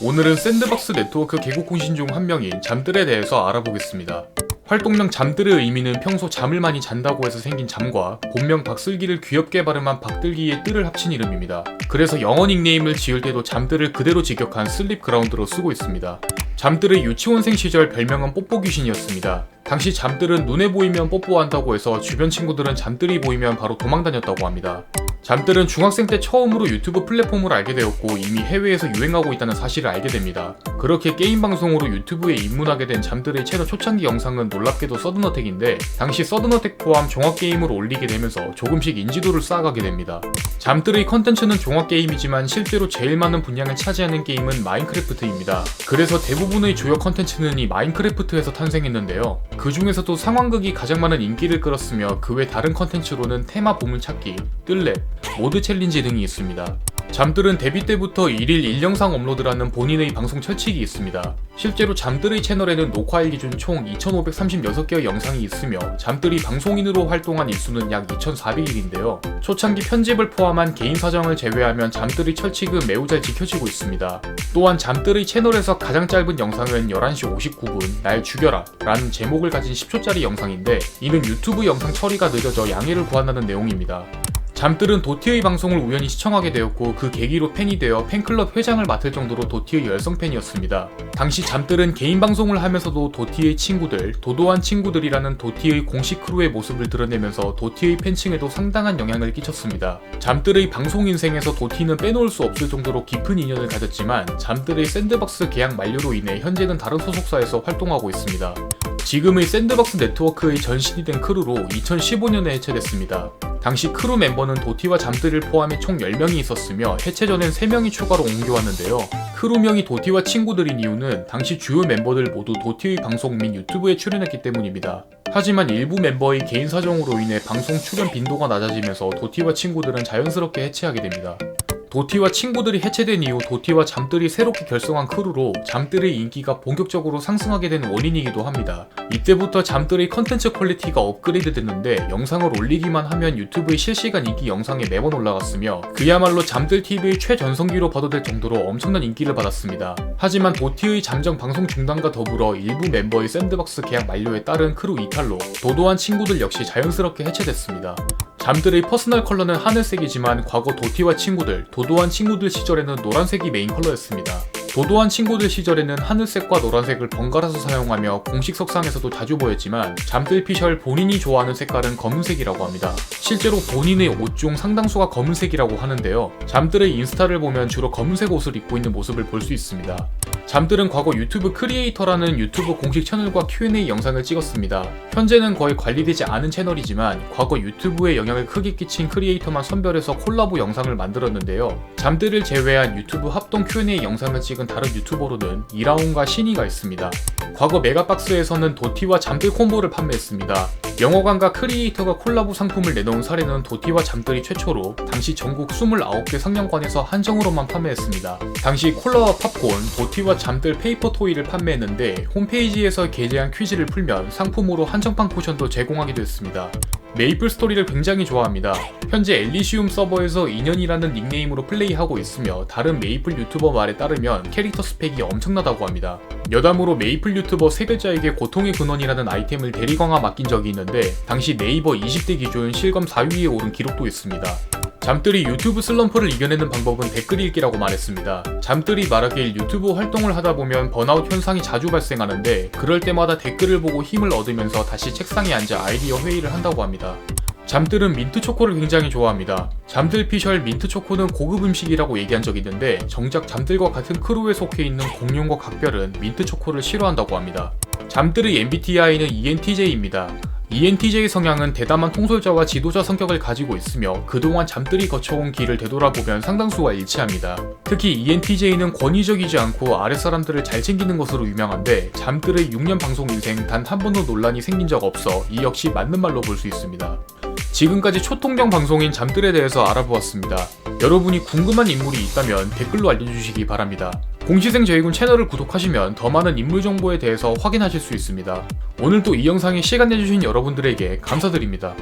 오늘은 샌드박스 네트워크 개국공신 중 한 명인 잠들에 대해서 알아보겠습니다. 활동명 잠들의 의미는 평소 잠을 많이 잔다고 해서 생긴 잠과 본명 박슬기를 귀엽게 발음한 박들기의 뜰을 합친 이름입니다. 그래서 영어 닉네임을 지을 때도 잠들을 그대로 직역한 슬립 그라운드로 쓰고 있습니다. 잠들의 유치원생 시절 별명은 뽀뽀 귀신이었습니다. 당시 잠들은 눈에 보이면 뽀뽀한다고 해서 주변 친구들은 잠들이 보이면 바로 도망 다녔다고 합니다. 잠들은 중학생 때 처음으로 유튜브 플랫폼을 알게 되었고 이미 해외에서 유행하고 있다는 사실을 알게 됩니다. 그렇게 게임 방송으로 유튜브에 입문하게 된 잠들의 채널 초창기 영상은 놀랍게도 서든어택인데 당시 서든어택 포함 종합게임을 올리게 되면서 조금씩 인지도를 쌓아가게 됩니다. 잠들의 컨텐츠는 종합게임이지만 실제로 제일 많은 분량을 차지하는 게임은 마인크래프트입니다. 그래서 대부분의 주요 컨텐츠는 이 마인크래프트에서 탄생했는데요. 그 중에서도 상황극이 가장 많은 인기를 끌었으며 그 외 다른 컨텐츠로는 테마 보물찾기, 뜰랩, 모드 챌린지 등이 있습니다. 잠들은 데뷔 때부터 1일 1영상 업로드라는 본인의 방송 철칙이 있습니다. 실제로 잠들의 채널에는 녹화일 기준 총 2,536개의 영상이 있으며 잠들이 방송인으로 활동한 일수는 약 2,400일인데요. 초창기 편집을 포함한 개인 사정을 제외하면 잠들의 철칙은 매우 잘 지켜지고 있습니다. 또한 잠들의 채널에서 가장 짧은 영상은 11시 59분 날 죽여라 라는 제목을 가진 10초짜리 영상인데 이는 유튜브 영상 처리가 느려져 양해를 구한다는 내용입니다. 잠들은 도티의 방송을 우연히 시청하게 되었고 그 계기로 팬이 되어 팬클럽 회장을 맡을 정도로 도티의 열성 팬이었습니다. 당시 잠들은 개인 방송을 하면서도 도티의 친구들, 도도한 친구들이라는 도티의 공식 크루의 모습을 드러내면서 도티의 팬층에도 상당한 영향을 끼쳤습니다. 잠들의 방송 인생에서 도티는 빼놓을 수 없을 정도로 깊은 인연을 가졌지만 잠들의 샌드박스 계약 만료로 인해 현재는 다른 소속사에서 활동하고 있습니다. 지금의 샌드박스 네트워크의 전신이 된 크루로 2015년에 해체됐습니다. 당시 크루 멤버는 도티와 잠들을 포함해 총 10명이 있었으며 해체 전엔 3명이 추가로 옮겨왔는데요. 크루명이 도티와 친구들인 이유는 당시 주요 멤버들 모두 도티의 방송 및 유튜브에 출연했기 때문입니다. 하지만 일부 멤버의 개인 사정으로 인해 방송 출연 빈도가 낮아지면서 도티와 친구들은 자연스럽게 해체하게 됩니다. 도티와 친구들이 해체된 이후 도티와 잠들이 새롭게 결성한 크루로 잠들의 인기가 본격적으로 상승하게 된 원인이기도 합니다. 이때부터 잠들의 컨텐츠 퀄리티가 업그레이드 됐는데 영상을 올리기만 하면 유튜브의 실시간 인기 영상에 매번 올라갔으며 그야말로 잠들 TV의 최전성기로 봐도 될 정도로 엄청난 인기를 받았습니다. 하지만 도티의 잠정 방송 중단과 더불어 일부 멤버의 샌드박스 계약 만료에 따른 크루 이탈로 도도한 친구들 역시 자연스럽게 해체됐습니다. 잠들의 퍼스널 컬러는 하늘색이지만 과거 도티와 친구들, 도도한 친구들 시절에는 노란색이 메인 컬러였습니다. 도도한 친구들 시절에는 하늘색과 노란색을 번갈아서 사용하며 공식 석상에서도 자주 보였지만 잠들 피셜 본인이 좋아하는 색깔은 검은색이라고 합니다. 실제로 본인의 옷 중 상당수가 검은색이라고 하는데요. 잠들의 인스타를 보면 주로 검은색 옷을 입고 있는 모습을 볼 수 있습니다. 잠들은 과거 유튜브 크리에이터라는 유튜브 공식 채널과 Q&A 영상을 찍었습니다. 현재는 거의 관리되지 않은 채널이지만 과거 유튜브에 영향을 크게 끼친 크리에이터만 선별해서 콜라보 영상을 만들었는데요. 잠들을 제외한 유튜브 합동 Q&A 영상을 찍은 다른 유튜버로는 이라온과 신이가 있습니다. 과거 메가박스에서는 도티와 잠들 콤보를 판매했습니다. 영어관과 크리에이터가 콜라보 상품을 내놓은 사례는 도티와 잠들이 최초로 당시 전국 29개 상영관에서 한정으로만 판매했습니다. 당시 콜라와 팝콘, 도티와 잠들 페이퍼 토이를 판매했는데 홈페이지에서 게재한 퀴즈를 풀면 상품으로 한정판 포션도 제공하기도 했습니다. 메이플 스토리를 굉장히 좋아합니다. 현재 엘리시움 서버에서 2년이라는 닉네임으로 플레이하고 있으며 다른 메이플 유튜버 말에 따르면 캐릭터 스펙이 엄청나다고 합니다. 여담으로 메이플 유튜버 세계자에게 고통의 근원이라는 아이템을 대리광화 맡긴 적이 있는데 당시 네이버 20대 기준 실검 4위에 오른 기록도 있습니다. 잠들이 유튜브 슬럼프를 이겨내는 방법은 댓글 읽기라고 말했습니다. 잠들이 말하길 유튜브 활동을 하다 보면 번아웃 현상이 자주 발생하는데 그럴 때마다 댓글을 보고 힘을 얻으면서 다시 책상에 앉아 아이디어 회의를 한다고 합니다. 잠들은 민트 초코를 굉장히 좋아합니다. 잠들 피셜 민트 초코는 고급 음식이라고 얘기한 적이 있는데 정작 잠들과 같은 크루에 속해 있는 공룡과 각별은 민트 초코를 싫어한다고 합니다. 잠들의 MBTI는 ENTJ입니다. ENTJ 성향은 대담한 통솔자와 지도자 성격을 가지고 있으며 그동안 잠들이 거쳐온 길을 되돌아보면 상당수와 일치합니다. 특히 ENTJ는 권위적이지 않고 아랫사람들을 잘 챙기는 것으로 유명한데 잠들의 6년 방송 인생 단 한 번도 논란이 생긴 적 없어 이 역시 맞는 말로 볼 수 있습니다. 지금까지 초통령 방송인 잠들에 대해서 알아보았습니다. 여러분이 궁금한 인물이 있다면 댓글로 알려주시기 바랍니다. 공시생 저희군 채널을 구독하시면 더 많은 인물 정보에 대해서 확인하실 수 있습니다. 오늘도 이 영상에 시간 내주신 여러분들에게 감사드립니다.